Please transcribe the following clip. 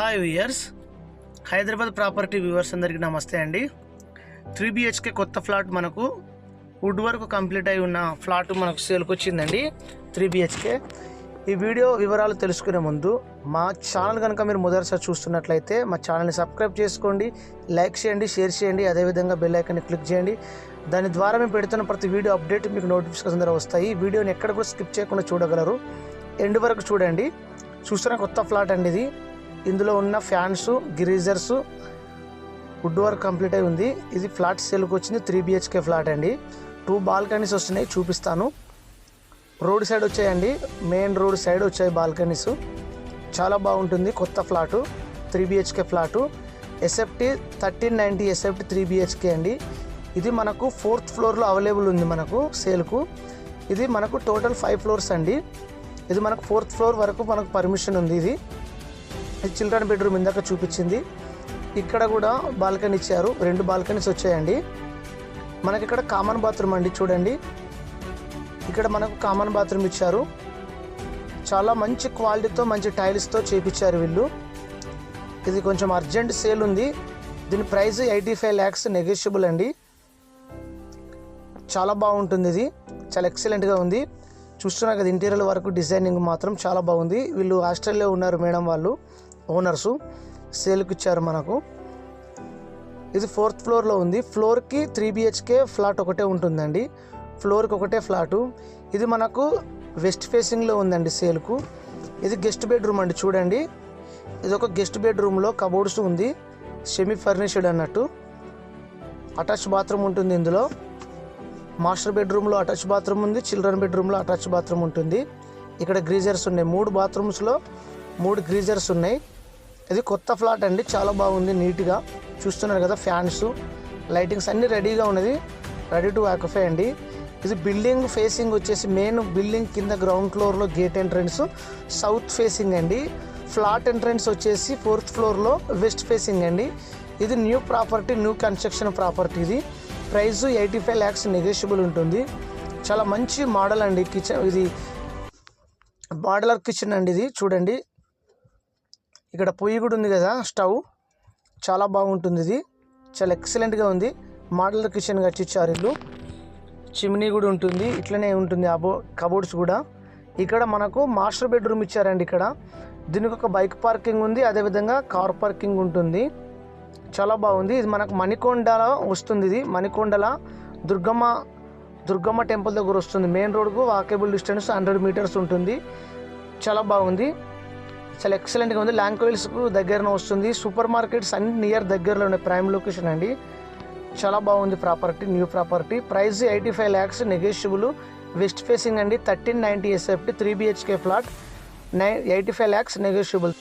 Hi viewers Hyderabad property viewers అందరికీ నమస్తే అండి. త్రీ బిహెచ్కే కొత్త ఫ్లాట్ మనకు వుడ్ వర్క్ కంప్లీట్ అయి ఉన్న ఫ్లాట్ మనకు సేల్కి వచ్చిందండి త్రీ బిహెచ్కే ఈ వీడియో వివరాలు తెలుసుకునే ముందు మా ఛానల్ కనుక మీరు మొదటిసారి చూస్తున్నట్లయితే మా ఛానల్ని సబ్స్క్రైబ్ చేసుకోండి లైక్ చేయండి షేర్ చేయండి అదేవిధంగా బెల్ ఐకాన్ని క్లిక్ చేయండి. దాని ద్వారా మేము పెడుతున్న ప్రతి వీడియో అప్డేట్ మీకు నోటిఫికేషన్ ద్వారా వస్తాయి. వీడియోని ఎక్కడ కూడా స్కిప్ చేయకుండా చూడగలరు. ఎండ్ వరకు చూడండి. చూస్తున్న కొత్త ఫ్లాట్ అండి ఇది. ఇందులో ఉన్న fans geysers wood work complete అయి ఉంది. ఇది ఫ్లాట్ సేల్కి వచ్చింది త్రీ బిహెచ్కే ఫ్లాట్ అండి. టూ బాల్కనీస్ వస్తున్నాయి చూపిస్తాను. రోడ్ సైడ్ వచ్చాయండి. మెయిన్ రోడ్ సైడ్ వచ్చాయి బాల్కనీస్. చాలా బాగుంటుంది కొత్త flat three BHK flat. SFT thirteen ninety SFT three BHK అండి. ఇది మనకు ఫోర్త్ ఫ్లోర్లో అవైలబుల్ ఉంది మనకు సేల్కు. ఇది మనకు టోటల్ ఫైవ్ ఫ్లోర్స్ అండి. ఇది మనకు ఫోర్త్ ఫ్లోర్ వరకు మనకు పర్మిషన్ ఉంది ఇది ఇది. చిల్డ్రన్ బెడ్రూమ్ ఇందాక చూపించింది. ఇక్కడ కూడా బాల్కనీ ఇచ్చారు. రెండు బాల్కనీస్ వచ్చాయండి. మనకి ఇక్కడ కామన్ బాత్రూమ్ అండి చూడండి. ఇక్కడ మనకు కామన్ బాత్రూమ్ ఇచ్చారు. చాలా మంచి క్వాలిటీతో మంచి టైల్స్తో చేపించారు వీళ్ళు. ఇది కొంచెం అర్జెంట్ సేల్ ఉంది. దీని price eighty five lakhs negotiable అండి. చాలా బాగుంటుంది ఇది. చాలా ఎక్సలెంట్గా ఉంది. చూస్తున్నా కదా ఇంటీరియర్ వరకు డిజైనింగ్ మాత్రం చాలా బాగుంది. వీళ్ళు హాస్టల్లో ఉన్నారు మేడం వాళ్ళు. ఓనర్సు సేల్కి ఇచ్చారు మనకు. ఇది ఫోర్త్ ఫ్లోర్లో ఉంది. ఫ్లోర్కి త్రీ బిహెచ్కే ఫ్లాట్ ఒకటే ఉంటుందండి. ఫ్లోర్కి ఒకటే ఫ్లాటు. ఇది మనకు వెస్ట్ ఫేసింగ్లో ఉందండి సేల్కు. ఇది గెస్ట్ బెడ్రూమ్ అండి చూడండి. ఇది ఒక గెస్ట్ బెడ్రూమ్లో కబోర్డ్స్ ఉంది. సెమీ ఫర్నిష్డ్ అన్నట్టు. అటాచ్ బాత్రూమ్ ఉంటుంది ఇందులో. మాస్టర్ బెడ్రూమ్లో అటాచ్ బాత్రూమ్ ఉంది. చిల్డ్రన్ బెడ్రూమ్లో అటాచ్ బాత్రూమ్ ఉంటుంది. ఇక్కడ గ్రీజర్స్ ఉన్నాయి. మూడు బాత్రూమ్స్లో మూడు గ్రీజర్స్ ఉన్నాయి. ఇది కొత్త ఫ్లాట్ అండి చాలా బాగుంది నీట్గా. చూస్తున్నారు కదా ఫ్యాన్స్ లైటింగ్స్ అన్నీ రెడీగా ఉన్నది. రెడీ టు ఆక్యుపై అండి. ఇది బిల్డింగ్ ఫేసింగ్ వచ్చేసి మెయిన్ బిల్డింగ్ కింద గ్రౌండ్ ఫ్లోర్లో గేట్ ఎంట్రన్స్ సౌత్ ఫేసింగ్ అండి. ఫ్లాట్ ఎంట్రన్స్ వచ్చేసి ఫోర్త్ ఫ్లోర్లో వెస్ట్ ఫేసింగ్ అండి. ఇది new property new construction property ఇది. Price eighty five lakhs negotiable ఉంటుంది. చాలా మంచి మోడల్ అండి కిచెన్ ఇది మోడలర్ కిచెన్ అండి ఇది చూడండి. ఇక్కడ పొయ్యి కూడా ఉంది కదా స్టవ్. చాలా బాగుంటుంది ఇది. చాలా ఎక్సలెంట్గా ఉంది. మోడల్ కిచెన్ కట్టించారు ఇల్లు చిమ్నీ కూడా ఉంటుంది. ఇట్లనే ఉంటుంది అబో కబోర్డ్స్ కూడా. ఇక్కడ మనకు మాస్టర్ బెడ్రూమ్ ఇచ్చారండి ఇక్కడ. దీనికి ఒక బైక్ పార్కింగ్ ఉంది. అదేవిధంగా కార్ పార్కింగ్ ఉంటుంది. చాలా బాగుంది. ఇది మనకు మణికొండలో వస్తుంది ఇది. మణికొండల దుర్గమ్మ దుర్గమ్మ టెంపుల్ దగ్గర వస్తుంది. మెయిన్ రోడ్కు వాకేబుల్ డిస్టెన్స్ హండ్రెడ్ మీటర్స్ ఉంటుంది. చాలా బాగుంది. చాలా ఎక్సలెంట్గా ఉంది. ల్యాంక్వెల్స్కు దగ్గరనే వస్తుంది. సూపర్ మార్కెట్స్ అన్ని నియర్ దగ్గరలో ఉన్నాయి. ప్రైమ్ లొకేషన్ అండి. చాలా బాగుంది property new property price eighty five lakhs negotiable west facing అండి thirteen ninety SFT three BHK flat nine eighty five lakhs negotiable